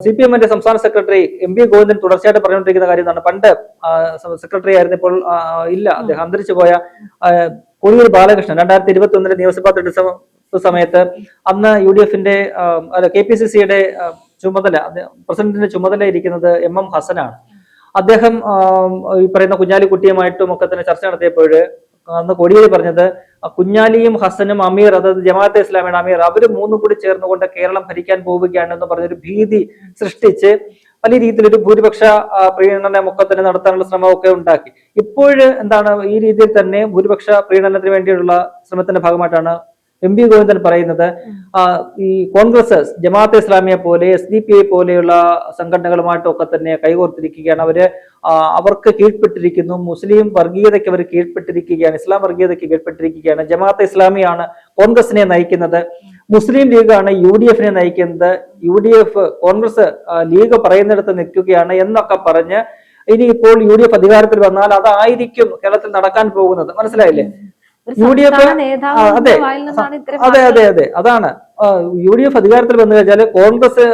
C P എമ്മിന്റെ സംസ്ഥാന secretary M P Govindan തുടർച്ചയായിട്ട് പറഞ്ഞുകൊണ്ടിരിക്കുന്ന കാര്യം എന്താണ്? പണ്ട് സെക്രട്ടറി ആയിരുന്നപ്പോൾ ഇപ്പോൾ ഇല്ല അദ്ദേഹം അന്തരിച്ചു പോയ ആ, കോടിയേരി ബാലകൃഷ്ണൻ രണ്ടായിരത്തി ഇരുപത്തി ഒന്നിലെ നിയമസഭാ തെരഞ്ഞെടുപ്പ് സമയത്ത് അന്ന് യു ഡി എഫിന്റെ അല്ല കെ പി സി സിയുടെ ചുമതല പ്രസിഡന്റിന്റെ ചുമതല ഇരിക്കുന്നത് എം എം ഹസനാണ്. അദ്ദേഹം ഈ പറയുന്ന കുഞ്ഞാലിക്കുട്ടിയുമായിട്ടും ഒക്കെ തന്നെ ചർച്ച നടത്തിയപ്പോൾ അന്ന് കോടിയേരി പറഞ്ഞത് കുഞ്ഞാലിയും ഹസനും അമീർ അതായത് ജമാഅത്തെ ഇസ്ലാമിയുടെ അമീർ അവർ മൂന്നും കൂടി ചേർന്നുകൊണ്ട് കേരളം ഭരിക്കാൻ പോവുകയാണെന്ന് പറഞ്ഞൊരു ഭീതി സൃഷ്ടിച്ച് പല രീതിയിൽ ഒരു ഭൂരിപക്ഷ പ്രീണന മുഖത്തിന് നടത്താനുള്ള ശ്രമമൊക്കെ ഉണ്ടാക്കി. ഇപ്പോഴ് എന്താണ് ഈ രീതിയിൽ തന്നെ ഭൂരിപക്ഷ പ്രീണനത്തിന് വേണ്ടിയുള്ള ശ്രമത്തിന്റെ ഭാഗമായിട്ടാണ് എം വി ഗോവിന്ദൻ പറയുന്നത് ഈ കോൺഗ്രസ് ജമാഅത്ത് ഇസ്ലാമിയെ പോലെ എസ് ഡി പി ഐ പോലെയുള്ള സംഘടനകളുമായിട്ടൊക്കെ തന്നെ കൈകോർത്തിരിക്കുകയാണ്. അവർ അവർക്ക് കീഴ്പ്പെട്ടിരിക്കുന്നു. മുസ്ലിം വർഗീയതയ്ക്ക് അവർ കീഴ്പ്പെട്ടിരിക്കുകയാണ്. ഇസ്ലാം വർഗീയതയ്ക്ക് കീഴ്പ്പെട്ടിരിക്കുകയാണ്. ജമാഅത്ത് ഇസ്ലാമിയാണ് കോൺഗ്രസിനെ നയിക്കുന്നത്. മുസ്ലിം ലീഗാണ് യു ഡി എഫിനെ നയിക്കുന്നത്. U D F Congress League പറയുന്നിടത്ത് നിൽക്കുകയാണ് എന്നൊക്കെ പറഞ്ഞ് ഇനി ഇപ്പോൾ യു ഡി എഫ് അധികാരത്തിൽ വന്നാൽ അതായിരിക്കും കേരളത്തിൽ നടക്കാൻ പോകുന്നത്. മനസ്സിലായില്ലേ? യു ഡി എഫ് അതെ. അതെ അതെ അതെ. അതാണ്. യു ഡി എഫ് അധികാരത്തിൽ വന്നു കഴിഞ്ഞാൽ കോൺഗ്രസ്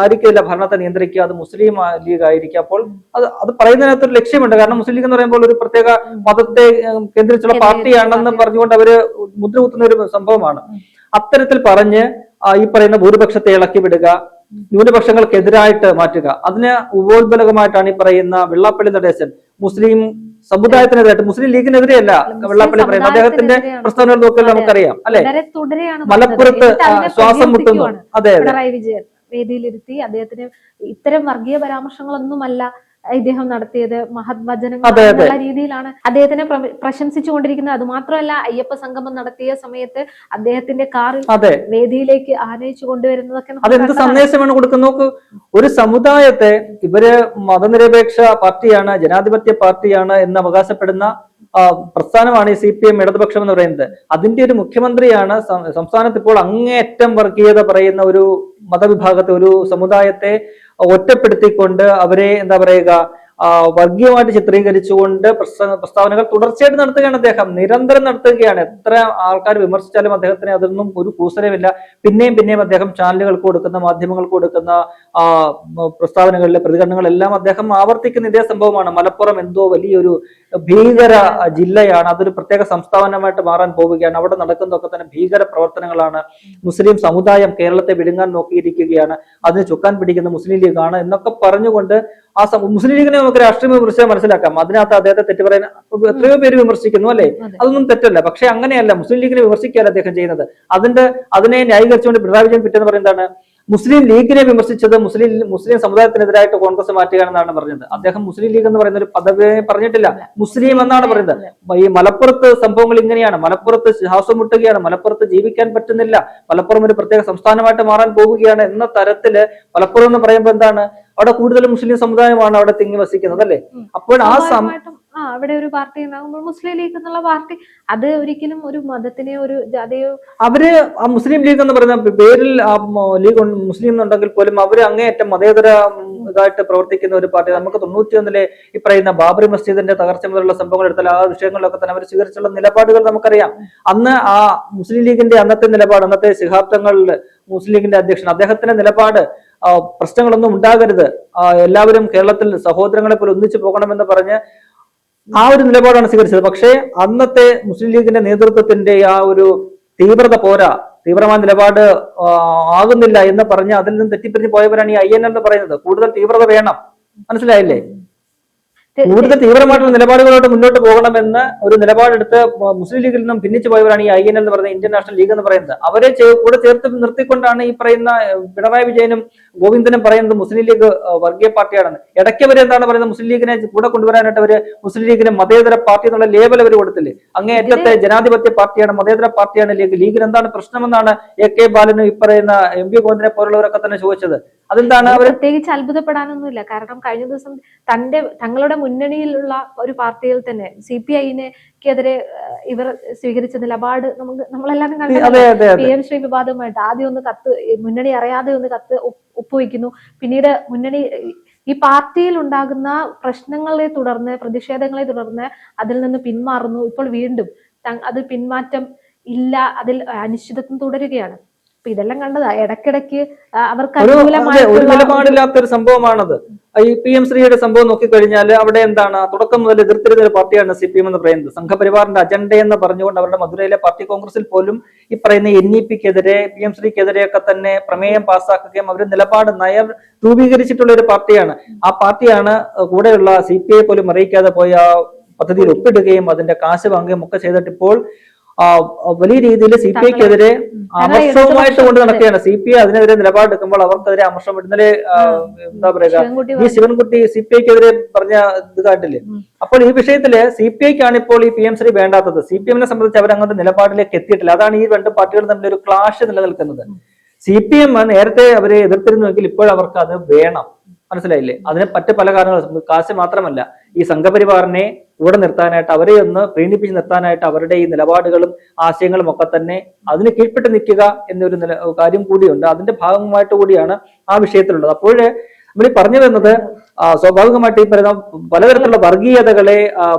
ആയിരിക്കില്ല ഭരണത്തെ നിയന്ത്രിക്കുക. അത് മുസ്ലിം ലീഗ് ആയിരിക്കും അപ്പോൾ അത് അത് പറയുന്നതിനകത്ത് ഒരു ലക്ഷ്യമുണ്ട്. കാരണം മുസ്ലിം ലീഗ് എന്ന് പറയുമ്പോൾ ഒരു പ്രത്യേക മതത്തെ കേന്ദ്രിച്ചുള്ള കേന്ദ്രീകരിച്ചുള്ള പാർട്ടിയാണെന്ന് പറഞ്ഞുകൊണ്ട് അവർ മുദ്ര കുത്തുന്ന ഒരു സംഭവമാണ്. അത്തരത്തിൽ പറഞ്ഞ് ഈ പറയുന്ന ഭൂരിപക്ഷത്തെ ഇളക്കി വിടുക ന്യൂനപക്ഷങ്ങൾക്കെതിരായിട്ട് മാറ്റുക. അതിന് ഉപോത്ബലകമായിട്ടാണ് ഈ പറയുന്ന വെള്ളാപ്പള്ളി നടേശൻ മുസ്ലിം സമുദായത്തിനെതിരായിട്ട് മുസ്ലിം ലീഗിനെതിരെയല്ല വെള്ളാപ്പള്ളി പറയുന്നത്. അദ്ദേഹത്തിന്റെ. പ്രസ്താവനകൾ നോക്കിയാൽ നമുക്കറിയാം അല്ലെ? മലപ്പുറത്ത് ശ്വാസം മുട്ടുന്നു. അതെ അതെ. പിണറായി വിജയൻ വേദിയിലിരുത്തി അദ്ദേഹത്തിന് ഇത്തരം വർഗീയ പരാമർശങ്ങളൊന്നുമല്ല ഇദ്ദേഹം നടത്തിയത് മഹത്വചനങ്ങൾ. എന്നുള്ള രീതിയിലാണ്. അദ്ദേഹത്തിനെ പ്ര- പ്രശംസിച്ചുകൊണ്ടിരിക്കുന്നത്. അത് മാത്രമല്ല അയ്യപ്പ സംഗമം നടത്തിയ സമയത്ത് അദ്ദേഹത്തിന്റെ കാറിൽ വേദിയിലേക്ക് ആനയിച്ചു കൊണ്ടുവരുന്നതൊക്കെ അതെന്ത്. സന്ദേശമാണ് കൊടുക്കുന്നത്? ഒരു സമുദായത്തെ ഇവർ മതനിരപേക്ഷ പാർട്ടിയാണ് ജനാധിപത്യ പാർട്ടിയാണ് എന്ന് അവകാശപ്പെടുന്ന പ്രസ്ഥാനമാണ് ഈ സി പി എം ഇടതുപക്ഷം എന്ന് പറയുന്നത്. അതിന്റെ ഒരു മുഖ്യമന്ത്രിയാണ് സംസ്ഥാനത്ത് ഇപ്പോൾ അങ്ങേയറ്റം വർഗീയത പറയുന്ന ഒരു മതവിഭാഗത്തെ ഒരു സമുദായത്തെ ഒറ്റപ്പെടുത്തിക്കൊണ്ട് അവരെ എന്താ പറയുക വർഗീയമായിട്ട് ചിത്രീകരിച്ചുകൊണ്ട് പ്രസ്ത- പ്രസ്താവനകൾ തുടർച്ചയായിട്ട് നടത്തുകയാണ് അദ്ദേഹം. നിരന്തരം നടത്തുകയാണ്. എത്ര ആൾക്കാർ വിമർശിച്ചാലും അദ്ദേഹത്തിന് അതൊന്നും ഒരു കൂസരമില്ല പിന്നെയും പിന്നെയും അദ്ദേഹം ചാനലുകൾക്ക് കൊടുക്കുന്ന മാധ്യമങ്ങൾക്ക് കൊടുക്കുന്ന പ്രസ്താവനകളിലെ പ്രതികരണങ്ങളെല്ലാം അദ്ദേഹം ആവർത്തിക്കുന്ന ഇതേ സംഭവമാണ്. മലപ്പുറം എന്തോ വലിയൊരു ഭീകര ജില്ലയാണ്. അതൊരു പ്രത്യേക സംസ്ഥാനമായിട്ട് മാറാൻ പോവുകയാണ്. അവിടെ നടക്കുന്നതൊക്കെ തന്നെ ഭീകര പ്രവർത്തനങ്ങളാണ്. മുസ്ലിം സമുദായം കേരളത്തെ വിഴുങ്ങാൻ നോക്കിയിരിക്കുകയാണ്. അതിന് ചുക്കാൻ പിടിക്കുന്ന മുസ്ലിം ലീഗാണ് എന്നൊക്കെ പറഞ്ഞുകൊണ്ട് ആ മുസ്ലിം ലീഗിനെ നമുക്ക് രാഷ്ട്രീയ വിമർശനം മനസ്സിലാക്കാം. അതിനകത്ത് അദ്ദേഹത്തെ തെറ്റ് പറയാൻ എത്രയോ പേര് വിമർശിക്കുന്നു അല്ലേ? അതൊന്നും തെറ്റല്ല. പക്ഷെ അങ്ങനെയല്ല. മുസ്ലിം ലീഗിനെ വിമർശിക്കുകയല്ല അദ്ദേഹം ചെയ്യുന്നത്. അതിന്റെ അതിനെ ന്യായീകരിച്ചുകൊണ്ട് പിണറായി വിജയൻ പിറ്റേന്ന് പറയുന്നതാണ്. മുസ്ലിം ലീഗിനെ വിമർശിച്ചത് മുസ്ലിം മുസ്ലിം സമുദായത്തിനെതിരായിട്ട് കോൺഗ്രസ് മാറ്റുകയാണെന്നാണ് പറഞ്ഞത്. അദ്ദേഹം മുസ്ലിം ലീഗ് എന്ന് പറയുന്ന ഒരു പദവി പറഞ്ഞിട്ടില്ല. മുസ്ലിം എന്നാണ് പറയുന്നത്. ഈ മലപ്പുറത്ത് സംഭവങ്ങൾ ഇങ്ങനെയാണ്. മലപ്പുറത്ത് ശ്വാസം മുട്ടുകയാണ്. മലപ്പുറത്ത് ജീവിക്കാൻ പറ്റുന്നില്ല. മലപ്പുറം ഒരു പ്രത്യേക സംസ്ഥാനമായിട്ട് മാറാൻ പോവുകയാണ് എന്ന തരത്തിൽ മലപ്പുറം എന്ന് പറയുമ്പോൾ എന്താണ്? അവിടെ കൂടുതൽ മുസ്ലിം സമുദായമാണ് അവിടെ തിങ്ങി വസിക്കുന്നത് അല്ലേ? അപ്പോൾ ആ ആ അവിടെ ഒരു പാർട്ടി ഉണ്ടാകുമ്പോൾ മുസ്ലിം ലീഗ് എന്നുള്ള പാർട്ടി അത് ഒരിക്കലും ഒരു മതത്തിനെയോ ഒരു ജാതിയോ അവർ ആ മുസ്ലിം ലീഗ് എന്ന് പറയുന്ന പേരിൽ ആ ലീഗ് മുസ്ലിം എന്നുണ്ടെങ്കിൽ പോലും അവർ അങ്ങേയറ്റം മതേതര ഇതായിട്ട് പ്രവർത്തിക്കുന്ന ഒരു പാർട്ടി. നമുക്ക് തൊണ്ണൂറ്റി ഒന്നിലെ ഈ പറയുന്ന ബാബറി മസ്ജിദിന്റെ തകർച്ച മുതലുള്ള സംഭവങ്ങൾ എടുത്താൽ ആ വിഷയങ്ങളിലൊക്കെ തന്നെ അവർ സ്വീകരിച്ചുള്ള നിലപാടുകൾ നമുക്കറിയാം. അന്ന് ആ മുസ്ലിം ലീഗിന്റെ അന്നത്തെ നിലപാട് അന്നത്തെ ശിഹാബ്ദങ്ങളിൽ മുസ്ലിം ലീഗിന്റെ അധ്യക്ഷൻ അദ്ദേഹത്തിന്റെ നിലപാട് പ്രശ്നങ്ങളൊന്നും ഉണ്ടാകരുത്. എല്ലാവരും കേരളത്തിൽ സഹോദരങ്ങളെ പോലെ ഒന്നിച്ചു പോകണമെന്ന് പറഞ്ഞ് ആ ഒരു നിലപാടാണ് സ്വീകരിച്ചത്. പക്ഷേ അന്നത്തെ മുസ്ലിം ലീഗിന്റെ നേതൃത്വത്തിന്റെ ആ ഒരു തീവ്രത പോരാ. തീവ്രമായ നിലപാട് ആകുന്നില്ല എന്ന് പറഞ്ഞ് അതിൽ നിന്ന് തെറ്റിപ്പിരിഞ്ഞ് പോയവരാണ് ഈ ഐ എൻ എന്ന് പറയുന്നത്. കൂടുതൽ തീവ്രത വേണം. മനസ്സിലായില്ലേ? കൂടുതൽ തീവ്രമായിട്ടുള്ള നിലപാടുകളോട്ട് മുന്നോട്ട് പോകണമെന്ന് ഒരു നിലപാടെടുത്ത് മുസ്ലിം ലീഗിൽ നിന്നും ഭിന്നിച്ചു പോയവരാണ് ഈ ഐ എൻ എന്ന് പറയുന്ന ഇന്ത്യൻ നാഷണൽ ലീഗ് എന്ന് പറയുന്നത്. അവരെ കൂടെ ചേർത്ത് നിർത്തിക്കൊണ്ടാണ് ഈ പറയുന്ന പിണറായി വിജയനും ഗോവിന്ദനും പറയുന്നത് മുസ്ലിം ലീഗ് വർഗീയ പാർട്ടിയാണെന്ന്. ഇടയ്ക്ക് അവർ എന്താണ് പറയുന്നത്? മുസ്ലിം ലീഗിനെ കൂടെ കൊണ്ടുവരാനായിട്ട് അവർ മുസ്ലിം ലീഗിന് മതേതര പാർട്ടി എന്നുള്ള ലേബൽ അവർ കൊടുത്തില്ലേ? അങ്ങേയറ്റത്തെ ജനാധിപത്യ പാർട്ടിയാണ് മതേതര പാർട്ടിയാണ് ലീഗ്. ലീഗിന് എന്താണ് പ്രശ്നമെന്നാണ് എ കെ ബാലനും ഈ പറയുന്ന എം പി ഗോവിന്ദനെ പോലുള്ളവരൊക്കെ തന്നെ ചോദിച്ചത്. അതെന്താണ്? അവർ പ്രത്യേകിച്ച് അത്ഭുതപ്പെടാനൊന്നുമില്ല. കാരണം കഴിഞ്ഞ ദിവസം തന്റെ തങ്ങളുടെ മുന്നണിയിലുള്ള ഒരു പാർട്ടിയിൽ തന്നെ സി പി ഐനെക്കെതിരെ ഇവർ സ്വീകരിച്ച നിലപാട് നമുക്ക് നമ്മളെല്ലാവരും കണ്ടു പി എം ശ്രീ വിവാദമായിട്ട് ആദ്യം ഒന്ന് കത്ത് മുന്നണി അറിയാതെ ഒന്ന് കത്ത് ഒപ്പ് ഒപ്പുവെക്കുന്നു പിന്നീട് മുന്നണി ഈ പാർട്ടിയിൽ ഉണ്ടാകുന്ന പ്രശ്നങ്ങളെ തുടർന്ന് പ്രതിഷേധങ്ങളെ തുടർന്ന് അതിൽ നിന്ന് പിന്മാറുന്നു. ഇപ്പോൾ വീണ്ടും അത് പിന്മാറ്റം ഇല്ല അതിൽ അനിശ്ചിതത്വം തുടരുകയാണ്. അപ്പൊ ഇതെല്ലാം കണ്ടതാ. ഇടക്കിടക്ക് അവർക്ക് ഒരു നിലപാടില്ലാത്ത ഒരു സംഭവമാണത്. ഈ പി എം ശ്രീയുടെ സംഭവം നോക്കിക്കഴിഞ്ഞാൽ അവിടെ എന്താണ് തുടക്കം മുതൽ എതിർത്തിരുന്ന ഒരു പാർട്ടിയാണ് സി പി എം എന്ന് പറയുന്നത്. സംഘപരിവാറിന്റെ അജണ്ട എന്ന് പറഞ്ഞുകൊണ്ട് അവരുടെ മധുരയിലെ പാർട്ടി കോൺഗ്രസിൽ പോലും ഈ പറയുന്ന എൻ ഇ പിക്കെതിരെ പി എം ശ്രീക്കെതിരെയൊക്കെ തന്നെ പ്രമേയം പാസ്സാക്കുകയും അവരുടെ നിലപാട് നയം രൂപീകരിച്ചിട്ടുള്ള ഒരു പാർട്ടിയാണ്. ആ പാർട്ടിയാണ് കൂടെയുള്ള സി പി ഐ പോലും അറിയിക്കാതെ പോയി ആ പദ്ധതിയിൽ ഒപ്പിടുകയും അതിന്റെ കാശ് വാങ്ങുകയും ഒക്കെ ചെയ്തിട്ട് ഇപ്പോൾ വലിയ രീതിയിൽ സി പി ഐക്കെതിരെ അമർഷവുമായിട്ട് കൊണ്ട് നടക്കുകയാണ്. സി പി ഐ അതിനെതിരെ നിലപാടെടുക്കുമ്പോൾ അവർക്കെതിരെ അമർഷം ഇന്നലെ എന്താ പറയുക ഈ ശിവൻകുട്ടി സി പി ഐക്കെതിരെ പറഞ്ഞ ഇത് കാട്ടില്ലേ? അപ്പോൾ ഈ വിഷയത്തിൽ സി പി ഐക്കാണ് ഇപ്പോൾ ഈ പി എം ശ്രീ വേണ്ടാത്തത്. സി പി എമ്മിനെ സംബന്ധിച്ച് അവർ അങ്ങോട്ട് നിലപാടിലേക്ക് എത്തിയിട്ടില്ല. അതാണ് ഈ രണ്ട് പാർട്ടികൾ തമ്മിൽ ഒരു ക്ലാഷ് നിലനിൽക്കുന്നത്. സി പി എം നേരത്തെ അവരെ എതിർത്തിരുന്നുവെങ്കിൽ ഇപ്പോൾ അവർക്ക് അത് വേണം. മനസ്സിലായില്ലേ? അതിനെ പറ്റ പല കാരണങ്ങളും കാശ് മാത്രമല്ല ഈ സംഘപരിവാറിനെ ഇവിടെ നിർത്താനായിട്ട് അവരെ ഒന്ന് പ്രീണിപ്പിച്ച് നിർത്താനായിട്ട് അവരുടെ ഈ നിലപാടുകളും ആശയങ്ങളും ഒക്കെ തന്നെ അതിന് കീഴ്പ്പെട്ട് നിൽക്കുക എന്നൊരു കാര്യം കൂടിയുണ്ട്. അതിന്റെ ഭാഗമായിട്ട് കൂടിയാണ് ആ വിഷയത്തിലുള്ളത്. അപ്പോഴേ നമ്മൾ ഈ പറഞ്ഞു വരുന്നത് സ്വാഭാവികമായിട്ട് ഈ പറയുന്ന പലതരത്തിലുള്ള വർഗീയതകളെ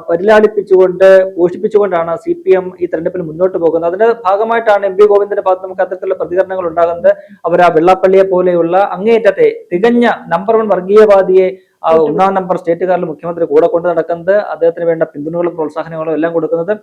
പരിലാളിപ്പിച്ചുകൊണ്ട് പോഷിപ്പിച്ചുകൊണ്ടാണ് സി പി എം ഈ തെരഞ്ഞെടുപ്പിൽ മുന്നോട്ട് പോകുന്നത്. അതിന്റെ ഭാഗമായിട്ടാണ് എം പി ഗോവിന്ദന്റെ ഭാഗത്ത് നമുക്ക് അത്തരത്തിലുള്ള പ്രതികരണങ്ങൾ ഉണ്ടാകുന്നത്. അവർ ആ വെള്ളാപ്പള്ളിയെ പോലെയുള്ള അങ്ങേയറ്റത്തെ തികഞ്ഞ നമ്പർ വൺ വർഗീയവാദിയെ ആ ഒന്നാം നമ്പർ സ്റ്റേറ്റുകാരിൽ മുഖ്യമന്ത്രി കൂടെ കൊണ്ട് നടക്കുന്നത് അദ്ദേഹത്തിന് വേണ്ട പിന്തുണകളും പ്രോത്സാഹനങ്ങളും എല്ലാം കൊടുക്കുന്നത്.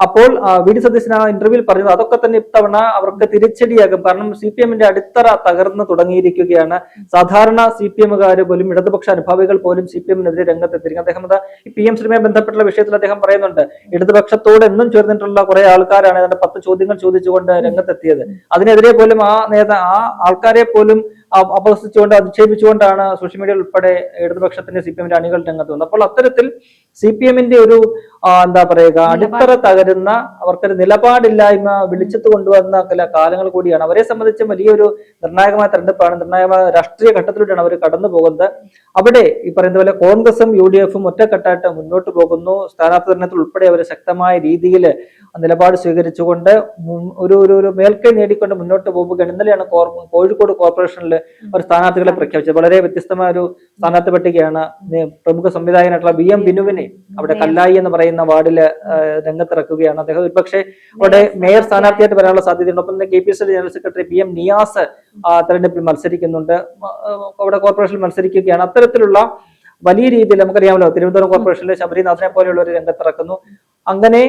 അപ്പോൾ വി. ഡി. സതീശൻ ആ ഇന്റർവ്യൂവിൽ പറഞ്ഞത് അതൊക്കെ തന്നെ ഇത്തവണ അവർക്ക് തിരിച്ചടിയാകും. കാരണം സി പി എമ്മിന്റെ അടിത്തറ തകർന്നു തുടങ്ങിയിരിക്കുകയാണ്. സാധാരണ സി പി എമ്മുകാർ പോലും ഇടതുപക്ഷ അനുഭാവികൾ പോലും സി പി എമ്മിനെതിരെ രംഗത്തെത്തിയിരിക്കും അദ്ദേഹം ഈ പി എം ശ്രീമയെ ബന്ധപ്പെട്ടുള്ള വിഷയത്തിൽ അദ്ദേഹം പറയുന്നുണ്ട്. ഇടതുപക്ഷത്തോട് എന്നും ചേർന്നിട്ടുള്ള കുറെ ആൾക്കാരാണ് ഏതാണ്ട് പത്ത് ചോദ്യങ്ങൾ ചോദിച്ചുകൊണ്ട് രംഗത്തെത്തിയത്. അതിനെതിരെ പോലും ആ നേതാ ആ ആൾക്കാരെ പോലും അപഹസിച്ചുകൊണ്ട് അധിക്ഷേപിച്ചുകൊണ്ടാണ് സോഷ്യൽ മീഡിയ ഉൾപ്പെടെ ഇടതുപക്ഷത്തിന്റെ സി പി എമ്മിന്റെ അണികൾ രംഗത്ത് വന്നത്. അപ്പോൾ അത്തരത്തിൽ സി പി എമ്മിന്റെ ഒരു എന്താ പറയുക അടിത്തറ തകരുന്ന അവർക്കൊരു നിലപാടില്ലായ്മ വിളിച്ചത്ത് കൊണ്ടുവന്ന ചില കാലങ്ങൾ കൂടിയാണ്. അവരെ സംബന്ധിച്ച് വലിയൊരു നിർണായകമായ തെരഞ്ഞെടുപ്പാണ് നിർണായകമായ രാഷ്ട്രീയ ഘട്ടത്തിലൂടെയാണ് അവർ കടന്നു പോകുന്നത് അവിടെ ഈ പറയുന്ന പോലെ കോൺഗ്രസും യു ഡി എഫും ഒറ്റക്കെട്ടായിട്ട് മുന്നോട്ട് പോകുന്നു. സ്ഥാനാർത്ഥി തെരഞ്ഞെടുപ്പിൽ ഉൾപ്പെടെ അവർ ശക്തമായ രീതിയിൽ നിലപാട് സ്വീകരിച്ചുകൊണ്ട് ഒരു ഒരു ഒരു മേൽക്കൈ നേടിക്കൊണ്ട് മുന്നോട്ട് പോവുകയാണ് ഇന്നലെയാണ് കോഴിക്കോട് കോർപ്പറേഷനിൽ ഒരു സ്ഥാനാർത്ഥികളെ പ്രഖ്യാപിച്ചത്. വളരെ വ്യത്യസ്തമായ ഒരു സ്ഥാനാർത്ഥി പട്ടികയാണ് പ്രമുഖ സംവിധായകനായിട്ടുള്ള ബി എം ബിനുവിനെ അവിടെ കല്ലായി എന്ന് പറയുന്ന വാർഡിൽ രംഗത്തിറക്കുകയാണ്. അദ്ദേഹം ഒരുപക്ഷെ അവിടെ മേയർ സ്ഥാനാർത്ഥിയായിട്ട് വരാനുള്ള സാധ്യതയുണ്ട്. ഒപ്പം തന്നെ K P C general secretary P M Niyas തെരഞ്ഞെടുപ്പിൽ മത്സരിക്കുന്നുണ്ട്. അവിടെ കോർപ്പറേഷനിൽ മത്സരിക്കുകയാണ്. അത്തരത്തിലുള്ള വലിയ രീതിയിൽ നമുക്കറിയാമല്ലോ തിരുവനന്തപുരം കോർപ്പറേഷനിലെ ശബരിനാഥനെ പോലെയുള്ളവർ രംഗത്തിറക്കുന്നു അങ്ങനെ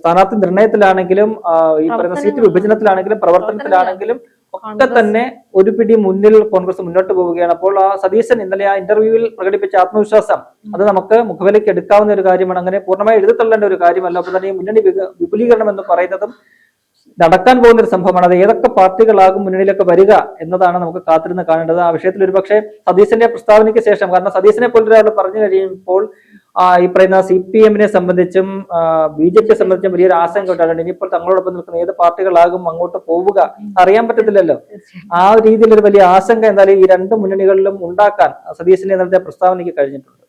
സ്ഥാനാർത്ഥി നിർണയത്തിലാണെങ്കിലും ഈ പറയുന്ന സീറ്റ് വിഭജനത്തിലാണെങ്കിലും പ്രവർത്തനത്തിലാണെങ്കിലും ഒക്കെ തന്നെ ഒരു പിടി മുന്നിൽ കോൺഗ്രസ് മുന്നോട്ട് പോവുകയാണ്. അപ്പോൾ ആ സതീശൻ ഇന്നലെ ആ ഇന്റർവ്യൂവിൽ പ്രകടിപ്പിച്ച ആത്മവിശ്വാസം അത് നമുക്ക് മുഖവിലേക്ക് എടുക്കാവുന്ന ഒരു കാര്യമാണ്. അങ്ങനെ പൂർണമായി എഴുതിത്തള്ളേണ്ട ഒരു കാര്യമല്ല. അപ്പോൾ തന്നെ ഈ മുന്നണി വിപുലീകരണം എന്ന് പറയുന്നതും നടക്കാൻ പോകുന്ന ഒരു സംഭവമാണ്. അത് ഏതൊക്കെ പാർട്ടികളാകും മുന്നണിയിലൊക്കെ വരിക എന്നതാണ് നമുക്ക് കാത്തിരുന്ന് കാണേണ്ടത്. ആ വിഷയത്തിൽ ഒരുപക്ഷെ സതീശന്റെ പ്രസ്താവനയ്ക്ക് ശേഷം കാരണം സതീശനെ പോലെ ഒരാൾ പറഞ്ഞു കഴിയുമ്പോൾ ഈ പറയുന്ന സി പി എമ്മിനെ സംബന്ധിച്ചും ബി ജെ പിയെ സംബന്ധിച്ചും വലിയൊരു ആശങ്ക ഉണ്ടാകുന്നുണ്ട് ഇനിയിപ്പോൾ തങ്ങളോടൊപ്പം നിൽക്കുന്ന ഏത് പാർട്ടികളാകും അങ്ങോട്ട് പോവുക അറിയാൻ പറ്റത്തില്ലല്ലോ. ആ രീതിയിലൊരു വലിയ ആശങ്ക എന്തായാലും ഈ രണ്ട് മുന്നണികളിലും ഉണ്ടാക്കാൻ സതീശന്റെ നേരത്തെ പ്രസ്താവനയ്ക്ക് കഴിഞ്ഞിട്ടുണ്ട്.